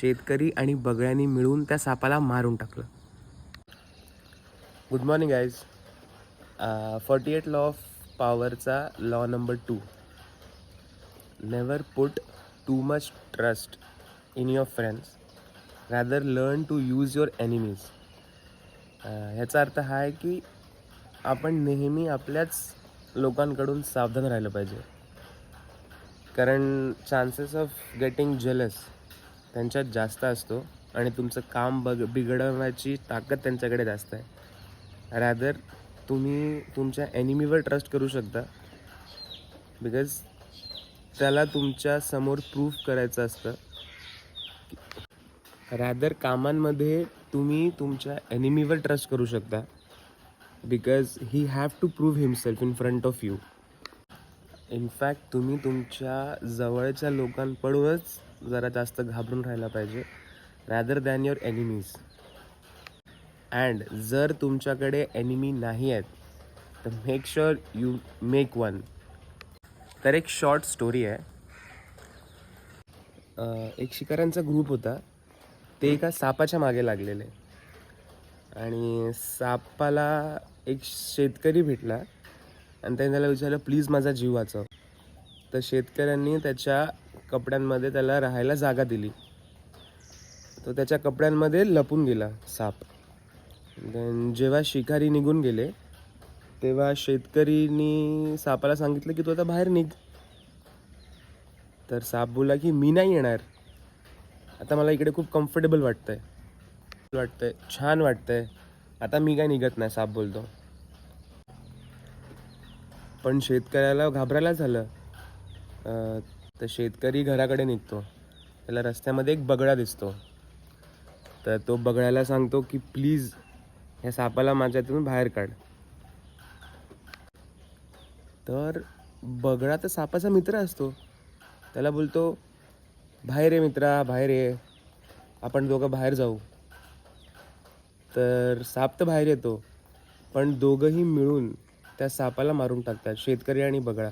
शेतकरी आणि बगळ्यांनी मिळून त्या सापाला मारून टाकलं. Good morning guys forty eight law of पॉवरचा law number two never put too much trust in your friends rather learn to use your enemies ह्याचा अर्थ हा आहे की आपण नेहमी आपल्याच लोकांकडून सावधान राहिलं पाहिजे. कारण चान्सेस ऑफ गेटिंग जेलस त्यांच्यात जास्त असतो आणि तुमचं काम बग बिघडवण्याची ताकद त्यांच्याकडे जास्त आहे. रॅदर तुम्ही तुमच्या एनिमीवर ट्रस्ट करू शकता. बिकॉज त्याला तुमच्यासमोर प्रूफ करायचं असतं. रॅदर कामांमध्ये तुम्ही तुमच्या एनिमीवर ट्रस्ट करू शकता. Because he have to prove himself in front of you in fact तुम्ही तुमच्या जवळच्या लोकांकडूनच जरा जास्त घाबरून राहायला पाहिजे. Rather than your enemies and जर तुमच्याकडे एनिमी नाही आहेत तर make sure you make one तर एक शॉर्ट स्टोरी आहे. एक शिकाऱ्यांचा ग्रुप होता. ते एका सापाच्या मागे लागलेले. आणि सापाला एक शेतकरी भेटला. आणि त्याने त्याला विचारलं प्लीज माझा जीव वाचव. तर शेतकऱ्यांनी त्याच्या कपड्यांमध्ये त्याला राहायला जागा दिली. तो त्याच्या कपड्यांमध्ये लपून गेला साप. देन जेव्हा शिकारी निघून गेले तेव्हा शेतकरीनी सापाला सांगितलं की तू आता बाहेर निघ. तर साप बोला की मी नाही येणार. आता मला इकडे खूप कम्फर्टेबल वाटतंय. वाटतंय छान वाटतंय. आता मी काय निघत नाही साप बोलतो. पण शेतकऱ्याला घाबरायला झालं. तर शेतकरी घराकडे निघतो. त्याला रस्त्यामध्ये एक बगळा दिसतो. तर तो बगळ्याला सांगतो की प्लीज ह्या सापाला माझ्यातून बाहेर काढ. तर बगळा तर सापाचा मित्र असतो. त्याला बोलतो बाहेर ये मित्रा बाहेर ये. आपण दोघं बाहेर जाऊ. तर साप तर बाहेर येतो पण दोघंही मिळून त्या सापाला मारून टाकतात शेतकरी आणि बगळा.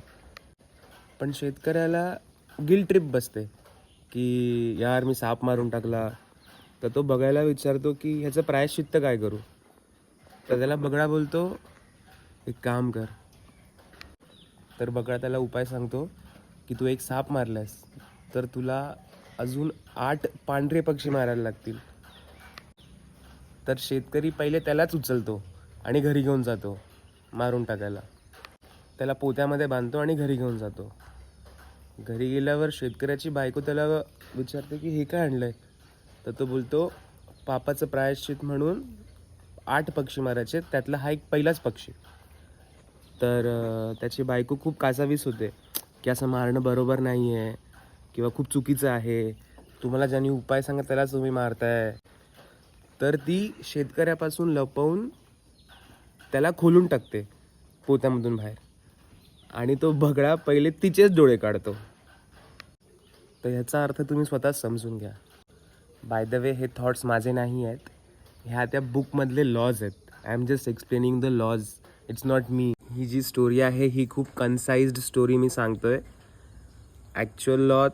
पण शेतकऱ्याला गिल ट्रिप बसते की यार मी साप मारून टाकला. तर तो बघायला विचारतो की ह्याचं प्रायश्चित्त काय करू? तर त्याला बगळा बोलतो एक काम कर. तर बगळा त्याला उपाय सांगतो की तू एक साप मारलास तर तुला अजून आठ पांढरे पक्षी मारायला लागतील. तर शेतकरी पहिले त्यालाच उचलतो आणि घरी घेऊन जातो मारून टाकायला. त्याला पोत्यामध्ये बांधतो आणि घरी घेऊन जातो. घरी गेल्यावर शेतकऱ्याची बायको त्याला विचारते की हे काय आणलंय? तर तो बोलतो पापाचं प्रायश्चित म्हणून आठ पक्षी मारायचे त्यातला हा एक पहिलाच पक्षी. तर त्याची बायको खूप कासावीस होते की असं मारणं बरोबर नाही आहे किंवा खूप चुकीचं आहे तुम्हाला ज्यांनी उपाय सांगा त्यालाच तुम्ही मारताय. तर ती शेतकऱ्यापासून लपवून त्याला खोलून टाकते पोत्यामधून बाहेर. आणि तो भगडा पहिले तिचेच डोळे काढतो. तर ह्याचा अर्थ तुम्ही स्वतःच समजून घ्या. बाय द वे हे थॉट्स माझे नाही आहेत. ह्या त्या बुकमधले लॉज आहेत. I am just explaining the laws it's not me ही जी स्टोरी आहे ही खूप कन्साइज्ड स्टोरी मी सांगतो आहे ॲक्च्युअल लॉ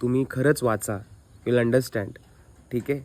तुम्ही खरंच वाचा. विल अंडरस्टँड ठीक आहे?